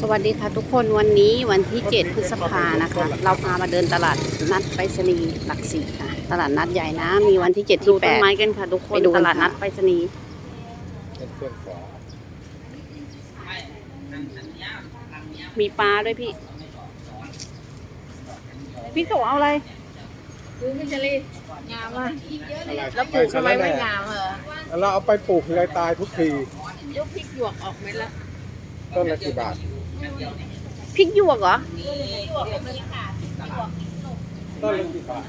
สวัสดีค่ะทุกคนวันนี้วันที่ 7 พฤษภานะคะ เราพามาเดินตลาดนัดไปรษณีย์หลักสี่ค่ะ ตลาดนัดใหญ่นะ มีวันที่ 7 ที่8ต้นไม้กันค่ะทุกคนไปดูตลาดนัดไปรษณีย์เป็นเครื่องฝอมีปลาด้วยพี่ พี่โสเอาอะไรซื้อมิชลินงามอะอะไรแล้วปลูกทำไมไม่งามเหรอเราเอาไปปลูกทีไรตายทุกทียกพริกหยวกออกเม็ดละต้นละกี่บาท พริกหยวกเหรอต้นละกี่บาท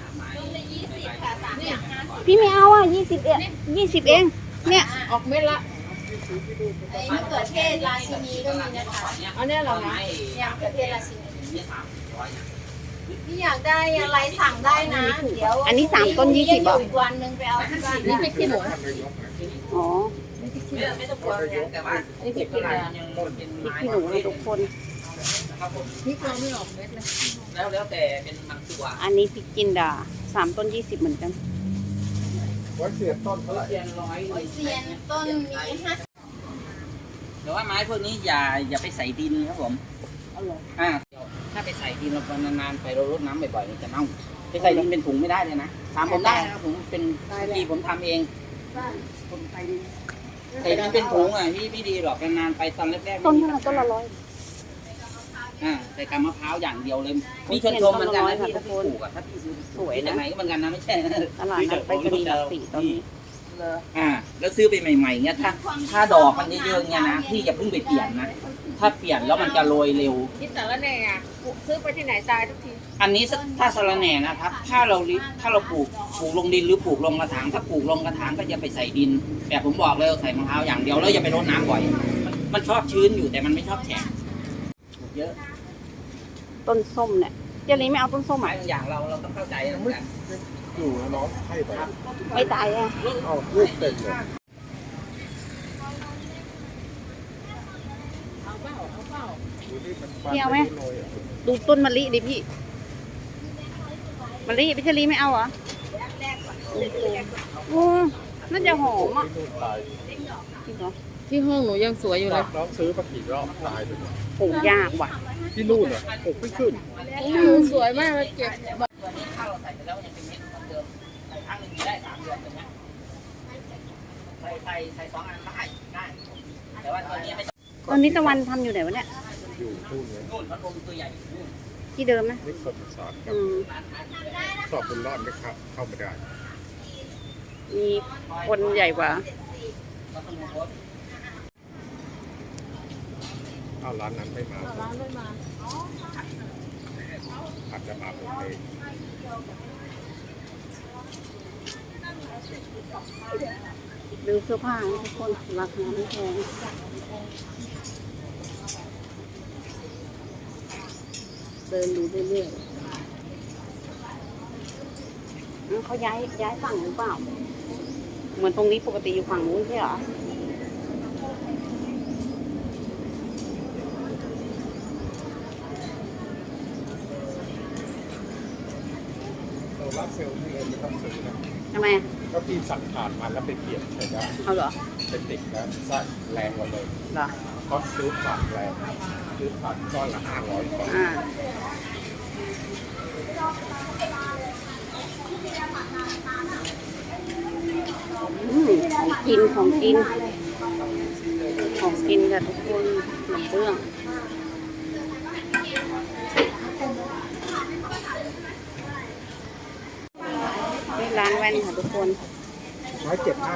เนี่ยพี่ไม่เอาอะยี่สิบเองยี่สิบเอง เนี่ย ออกเม็ดละไอ้มะเขือเทศราชินีก็มีนะคะอันเนี้ยเหรอนะเนี่ยมะเขือเทศราชินีพี่อยากได้อะไรสั่งได้นะ เดี๋ยว อันนี้สามต้นยี่สิบเหรออยู่อีกวันหนึงไปเอาที่บ้านนี่พริกขี้หนูท่านนายกนะอ๋อนี่พริกขี้หนูไม่ต้องกลัว นะนี่พริกขี้หนูพริกขี้หนูนะทุกคนพริกเราไม่ออกเม็ดเลยแล้วแล้วแต่เป็นบางตัวอันนี้พริกจินดาสามต้นยี่สิบเหมือนกันไว้เสียต้นเท่าไหร่เรียนร้อยโอ้ยเซียนต้นมีห้าสิบแต่ว่าไม้พวกนี้อย่าอย่าไปใส่ดินครับผมอ่าถ้าไปใส่ดินเรานานๆไปเรารดน้ำบ่อยๆมันจะเน่าไปใส่ดินเป็นถุงไม่ได้เลยนะตามผมได้นะครับผมเป็นที่ผมทำเองใส่ดินเป็นถุงอะพี่พี่ดีหรอกนานๆไปตอนแรกๆต้นไม่เท่าไหร่ต้นละร้อยอ่าใส่กำมะพร้าวอย่างเดียวเลยมีชนชมเหมือนกันนะพี่ถ้าพี่ปลูกอะถ้าพี่ซื้อสวยจากนะไหนก็เหมือนกันนะไม่ใช่ตลาดนัดไปรษณีย์หลักสี่ตอนนี้ อ่า แล้วซื้อไปใหม่ๆเงี้ยถ้าถ้าดอกมันเยอะๆเงี้ยนะพี่อย่าเพิ่งไปเปลี่ยนนะถ้าเปลี่ยนแล้วมันจะโรยเร็วคิดแต่ละแน่อะปลูกซื้อไปที่ไหนตายทุกทีอันนี้ถ้าสะระแหน่นะครับ ถ้าเราลิถ้าเราปลูกปลูกลงดินหรือปลูกลงกระถางถ้าปลูกลงกระถางก็อย่าไปใส่ดินแบบผมบอกเลยใส่มะพร้าวอย่างเดียวแล้วอย่าไปรดน้ำบ่อย มันมันชอบชื้นอยู่แต่มันไม่ชอบแฉะปลูกเยอะต้นส้มเนี่ยเจลีไม่เอาต้นส้มไม้อะบางอย่างเราเราต้องเข้าใจนะเหมือนกัน อยู่นะน้องให้ไปไม่ตายอะเอาลูกเต็มเลยเอาเปล่าเอาเปล่าดูที่มันฟันโรยอะดูต้นมะลิดิพี่มะลิพี่เจลีไม่เอาเหรออืมน่าจะหอมอะที่นู่นตายจริงเหรอที่ห้องหนูยังสวยอยู่เลยน้องซื้อมากี่รอบตายไปหมดปลูกยากว่ะ ที่นู่นอะปลูกไม่ขึ้นหนูสวยมากเลยเก็บ ครั้งหนึ่งได้สามเดือนใช่ไหมใส่ใส่ใส่สองอันได้ได้แต่ว่าตัวนี้ไม่ต้องตอนนี้ตะวันทำอยู่ไหนวะเนี่ย อยู่ทุ่นเลยนู่นพัดลมตัวใหญ่นู่นที่เดิมนะนี่คนสอนอืมสอบบุญรอดไม่เข้าเข้าไม่ได้มีคนใหญ่กว่าพัดลมรถเอาร้านนั้นไม่มาร้านไม่มาอาจจะมาเป็นเอง ดูเสื้อผ้าทุกคนราคาไม่แพงเดินดูเรื่อยๆเขาย้ายย้ายฝั่งหรือเปล่า เหมือนตรงนี้ปกติอยู่ฝั่งนู้นใช่หรอเรารับเซลล์ที่เลยไม่ต้องซื้อนะทำไม ก็พี่สั่งผ่านมาแล้วไปเปลี่ยนใช้ได้เอาเหรอเป็นติดแล้วสั้นแรงกว่าเลยเหรอเพราะซื้อผ่านแรงซื้อผ่านก้อนละห้าร้อยกว่าอ่าอืมของกินของกิน ของกินค่ะทุกคนขนมเบื้องนี่ร้านแว่นค่ะทุกคน ร้อยเจ็ดห้า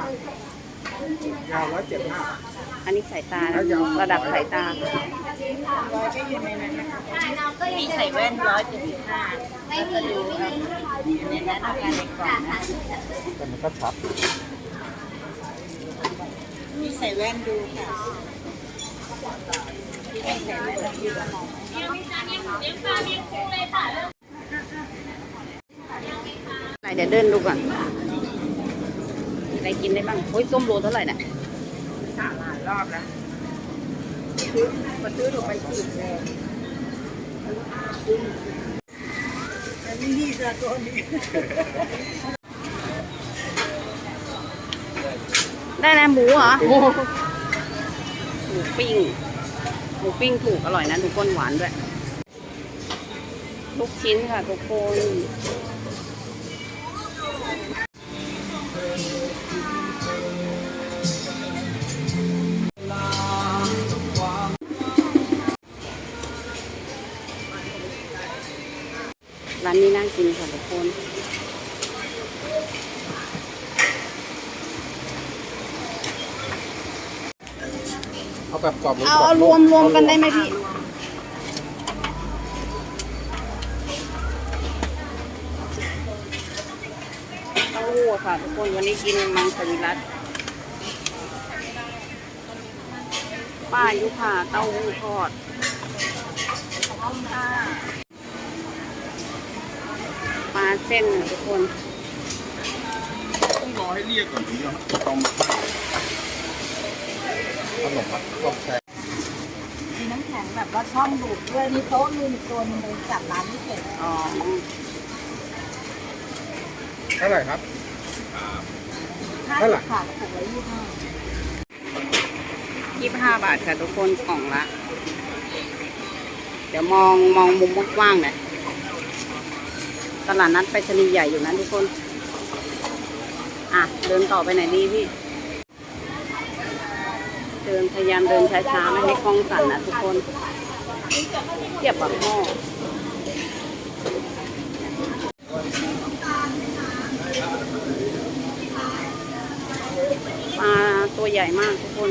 ยาวร้อยเจ็ดห้าอันนี้สายตานะระดับสายตา มีใส่แว่นร้อยเจ็ดสิบห้าไม่มีไม่มีแต่มันก็ชัดมีใส่แว่นดูค่ะไหนเดี๋ยวเดินดูก่อนมีอะไรกินได้บ้างโอ้ยส้มโลเท่าไหร่เนี่ยสามหลายรอบแล้วซื้อมาซื้อหนูไปขีดเลยอันนี้ดีจ้ะตัวนี้ได้แล้วหมูเหรอ หมูปิ้ง หมูปิ้งถูกอร่อยนะทุกคนหวานด้วย ลูกชิ้นค่ะทุกคน ร้านนี้น่ากินค่ะทุกคนเอาแบบกรอบหรืเอากรเอาบรวมรวมกันได้ไหมพี่ เต้าหู้ค่ะทุกคนวันนี้กินมังสวิรัตป้ายุพาเต้าหู้ทอดป ลาเส้นค่ะทุกคนต้องรอให้เรียกก่อนถึงจะต้องขนมปังกรอบแซ่มีน้ำแข็งแบบว่าช่องดูดด้วยมีโต๊ะนึงตัวนึงเลยจัดร้านไม่เสร็จอ๋อเท่าไหร่ครับห้าเท่าไหร่สิบค่ะกระปุกละยี่สิบห้ายี่สิบห้าบาทค่ะทุกคนกล่องละ เดี๋ยวมองมองมุมกว้างๆหน่อย ตลาดนัดไปรษณีใหญ่อยู่นะทุกคน อะ เดินต่อไปไหนดีพี่ เดินพยายามเดินช้าๆ ไม่ให้คล้องสั่นนะทุกคนเทียบกับหม้อปลาตัวใหญ่มากทุกคน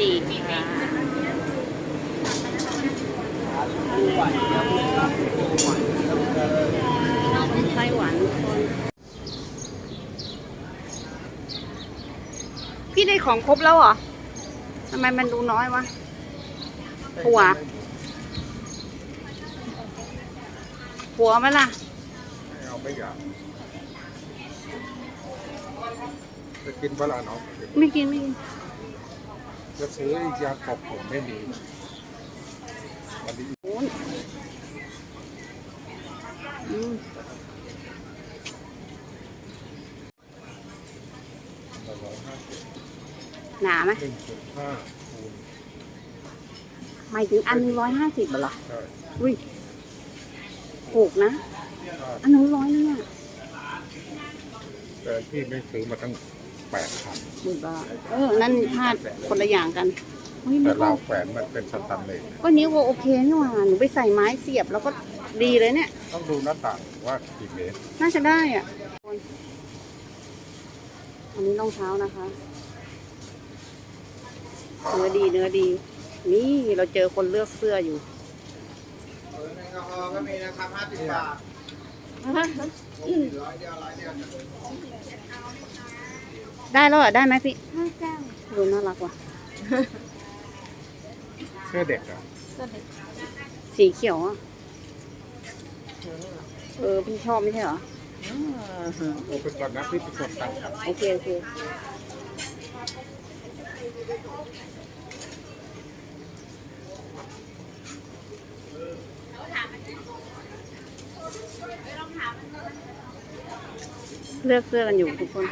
จีบค่ะไส้หวานทุกคนพี่ได้ของครบแล้วเหรอทำไมมันดูน้อยวะหัว หัวไหมล่ะไม่เอาไม่อยากจะกินเวลาเนาะไม่กิน ไม่กิน จะซื้อยาขอบผมไม่มีวันนี้โอ้ยอืมละร้อยห้าสิบหนาไหมหนึ่งจุดห้าคูณหมายถึงอันหนึ่งร้อยห้าสิบเหรอใช่อุ้ยถูกนะ อันนึงร้อยนึงอะแต่ที่ไม่ซื้อมาตั้ง แปดพันถูกอะเออ นั่นพลาดคนละอย่างกันเฮ้ยแต่นี่ก็ราวแขวนมันเป็นสแตันเลสก็นี้ก็โอเคนี่หว่าหนูไปใส่ไม้เสียบแล้วก็ดีเลยเนี่ย ต้องดูหน้าต่างว่ากี่เมตรน่าจะได้อะ อันนี้รองเท้านะคะ เนื้อดีเนื้อดี นี่เราเจอคนเลือกเสื้ออยู่ก็มีนะครับห้าสิบบาท ได้แล้วเหรอได้ไหมพี่ดูน่ารักว่ะ เสื้อเด็กเหรอะสีเขียวอะ เออ พี่ชอบไม่ใช่เหรอ โอ้ไปก่อนนะพี่ไปกดตังค์ครับโอเค โอเค เลือกเสื้อกันอยู่ทุกคน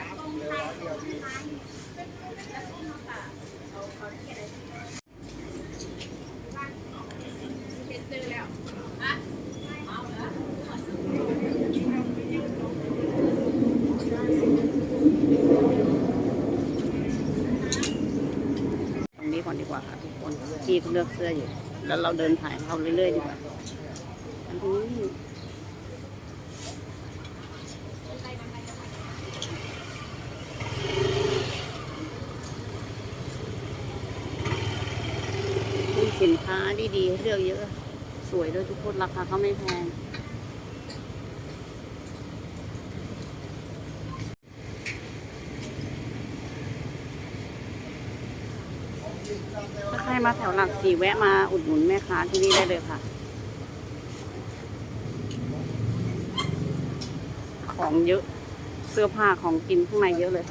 ตรงนี้ก่อนดีกว่าค่ะทุกคนพี่ เขาเลือกเสื้ออยู่ แล้วเราเดินถ่ายเขาเรื่อยๆดีกว่าอันนี้สินค้าดีๆเลือกเยอะ สวยด้วยทุกคนราคาก็ไม่แพง ถ้าใครมาแถวหลักสี่แวะมาอุดหนุนแม่ค้าที่นี่ได้เลยค่ะ ของเยอะ เสื้อผ้าของกินข้างในเยอะเลย